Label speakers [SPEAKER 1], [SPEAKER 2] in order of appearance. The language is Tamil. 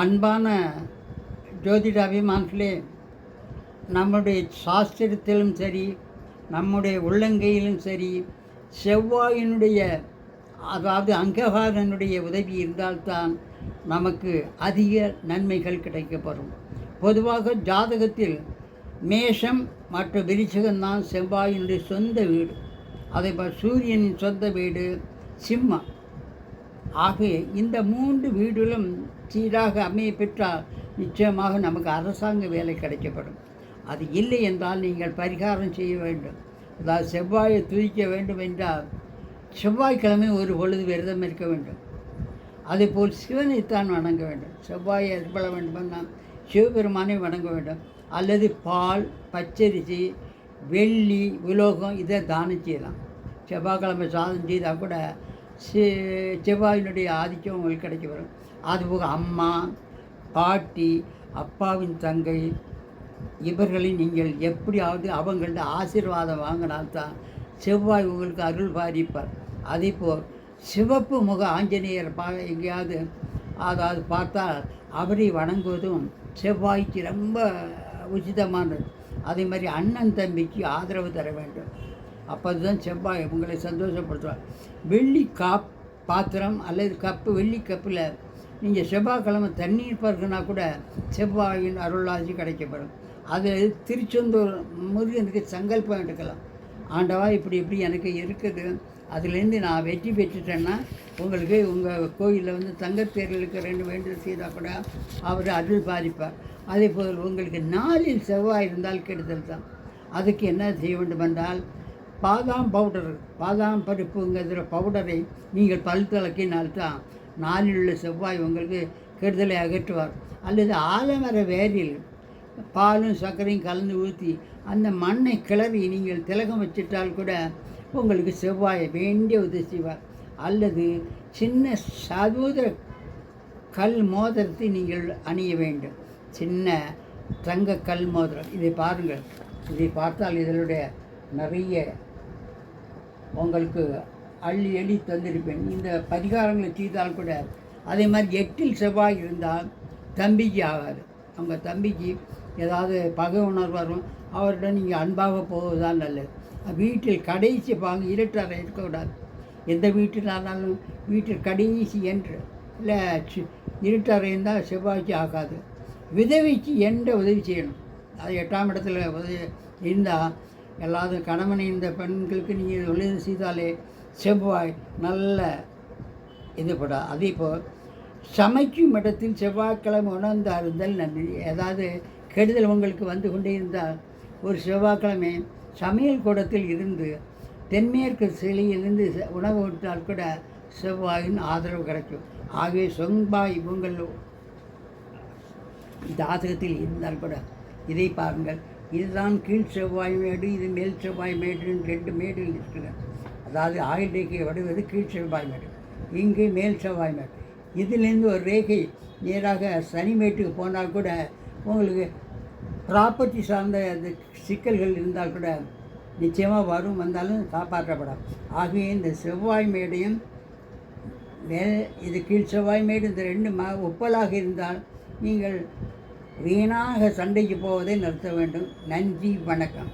[SPEAKER 1] அன்பான ஜோதிட அபிமான்களே நம்முடைய சாஸ்திரத்திலும் சரி நம்முடைய உள்ளங்கையிலும் சரி செவ்வாயினுடைய அதாவது அங்ககாரனுடைய உதவி இருந்தால்தான் நமக்கு அதிக நன்மைகள் கிடைக்கப்படும் பொதுவாக ஜாதகத்தில் மேஷம் மற்றும் விருச்சிகம்தான் செவ்வாயினுடைய சொந்த வீடு. அதே போல் சூரியனின் சொந்த வீடு சிம்மம். ஆகவே இந்த மூன்று வீடுகளும் சீராக அமைய பெற்றால் நிச்சயமாக நமக்கு அரசாங்க வேலை கிடைக்கப்படும். அது இல்லை என்றால் நீங்கள் பரிகாரம் செய்ய வேண்டும். அதாவது செவ்வாயை துதிக்க வேண்டும் என்றால் செவ்வாய்க்கிழமை ஒரு பொழுது விரதம் இருக்க வேண்டும். அதேபோல் சிவனைத்தான் வணங்க வேண்டும். செவ்வாயை எதிர்பட வேண்டுமென்றால் சிவபெருமானை வணங்க வேண்டும். அல்லது பால் பச்சரிசி வெள்ளி உலோகம் இதை தானம் செய்யலாம். செவ்வாய்க்கிழமை சாதம் செய்தால் கூட செவ்வாயினுடைய ஆதிக்கம் உங்களுக்கு கிடைக்க வரும். அதுபோக அம்மா பாட்டி அப்பாவின் தங்கை இவர்களை நீங்கள் எப்படியாவது அவங்கள்ட்ட ஆசீர்வாதம் வாங்கினால்தான் செவ்வாய் உங்களுக்கு அருள் பாதிப்பார். அதேபோல் சிவப்பு முக ஆஞ்சநேயர் பா எங்கேயாவது அதாவது பார்த்தால் அவரை வணங்குவதும் செவ்வாய்க்கு ரொம்ப உச்சிதமானது அதே மாதிரி அண்ணன் தம்பிக்கு ஆதரவு தர வேண்டும். அப்போ தான் செவ்வாய் உங்களை சந்தோஷப்படுத்துவார். வெள்ளி காப் பாத்திரம் அல்லது கப்பு வெள்ளி கப்பில் நீங்கள் செவ்வாய்க்கிழமை தண்ணீர் பருகுனா கூட செவ்வாயின் அருளாசி கிடைக்கப்படும் அது திருச்செந்தூர் முருகனுக்கு சங்கல்பம் எடுக்கலாம். ஆண்டவா இப்படி இப்படி எனக்கு இருக்குது. அதுலேருந்து நான் வெற்றி பெற்றுட்டேன்னா உங்களுக்கு உங்கள் கோயிலில் வந்து தங்கத்தேர்களுக்கு ரெண்டு வேண்டுதல் செய்தால் கூட அவர் அருள் பாதிப்பார். அதே போல் உங்களுக்கு நாளில் செவ்வாய் இருந்தால் கெடுதல் தான். அதுக்கு என்ன செய்ய வேண்டும் என்றால் பாதாம் பவுடர் பாதாம் பருப்புங்கிற பவுடரை நீங்கள் பல் துளக்கினால்தான் நாளில் உள்ள செவ்வாய் உங்களுக்கு கெடுதலை அகற்றுவார். அல்லது ஆலமர வேரில் பாலும் சர்க்கரையும் கலந்து ஊற்றி அந்த மண்ணை கிளறி நீங்கள் திலகம் வச்சிட்டால் கூட உங்களுக்கு செவ்வாயை வேண்டிய உதவி செய்வார். அல்லது சின்ன சதுர கல் மோதிரத்தை நீங்கள் அணிய வேண்டும். சின்ன தங்க கல் மோதிரம். இதை பாருங்கள். இதை பார்த்தால் இதனுடைய நிறைய உங்களுக்கு அள்ளி அள்ளி தந்திருப்பேன். இந்த பரிகாரங்களை செய்தால் கூட அதே மாதிரி எட்டில் செவ்வாய் இருந்தால் தம்பிக்கு ஆகாது. அவங்க தம்பிக்கு ஏதாவது பகை உணர்வு வரும் அவர்கிட்ட நீங்கள் அன்பாக போவதுதான் நல்லது. வீட்டில் கடைசி பாங்கு இருட்டறை இருக்கக்கூடாது. எந்த வீட்டில் ஆனாலும் வீட்டில் கடைசி என்று. இல்லை இருட்டாரை இருட்டறை இருந்தால் செவ்வாய்க்கு ஆகாது. விதவிக்கு எந்த உதவி செய்யணும். அது எட்டாம் இடத்துல உதவி இருந்தால் எல்லாரும் கணவனை இந்த பெண்களுக்கு நீங்கள் உதவி செய்தாலே செவ்வாய் நல்ல இதுபடா அதே போல் சமைக்கும் இடத்தில் செவ்வாய்க்கிழமை உணர்ந்து இருந்தால் நன்றி. ஏதாவது கெடுதல் உங்களுக்கு வந்து கொண்டே இருந்தால் ஒரு செவ்வாய்க்கிழமை சமையல் கூடத்தில் இருந்து தென்மேற்கு சிலையிலிருந்து உணவு விட்டால் கூட செவ்வாயின் ஆதரவு கிடைக்கும். ஆகவே செவ்வாய் உங்கள் ஜாதகத்தில் இருந்தால் கூட இதை பாருங்கள். இதுதான் கீழ் செவ்வாய் மேடு இது மேல் செவ்வாய் மேடுன்னு ரெண்டு மேடுகள் இருக்கிறது அதாவது ஆயுள் ரேகை வடிவது கீழ் செவ்வாய் மேடு இங்கு மேல் செவ்வாய் மேடு. இதிலேருந்து ஒரு ரேகை நேராக சனி மேட்டுக்கு போனால் கூட உங்களுக்கு ப்ராப்பர்ட்டி சார்ந்த அந்த சிக்கல்கள் இருந்தால் கூட நிச்சயமாக வரும் வந்தாலும் காப்பாற்றப்படும். ஆகவே இந்த செவ்வாய் மேடையும் மேல் இது கீழ் செவ்வாய் மேடு இந்த ரெண்டு ம ஒப்பலாக இருந்தால் நீங்கள் வீணாக சண்டைக்கு போவதை நிறுத்த வேண்டும். நன்றி வணக்கம்.